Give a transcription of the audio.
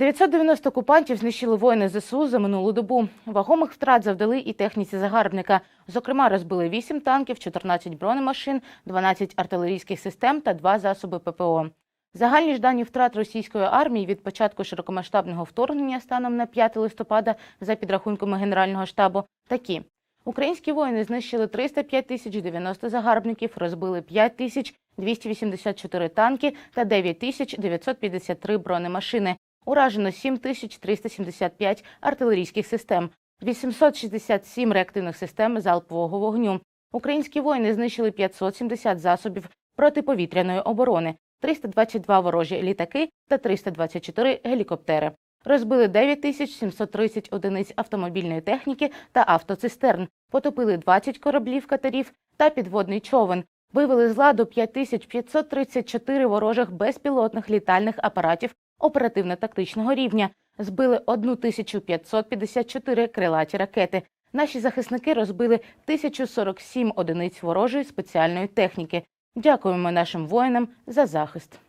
990 окупантів знищили воїни ЗСУ за минулу добу. Вагомих втрат завдали і техніці загарбника. Зокрема, розбили 8 танків, 14 бронемашин, 12 артилерійських систем та 2 засоби ППО. Загальні ж дані втрат російської армії від початку широкомасштабного вторгнення станом на 5 листопада за підрахунками Генерального штабу такі. Українські воїни знищили 305 тисяч 90 загарбників, розбили 5 тисяч 284 танки та 9 тисяч 953 бронемашини. Уражено 7 тисяч 375 артилерійських систем, 867 реактивних систем залпового вогню. Українські воїни знищили 570 засобів протиповітряної оборони, 322 ворожі літаки та 324 гелікоптери. Розбили 9 тисяч 730 одиниць автомобільної техніки та автоцистерн, потопили 20 кораблів катерів та підводний човен, вивели з ладу 5534 ворожих безпілотних літальних апаратів оперативно-тактичного рівня, збили 1554 крилаті ракети. Наші захисники розбили 1047 одиниць ворожої спеціальної техніки. Дякуємо нашим воїнам за захист.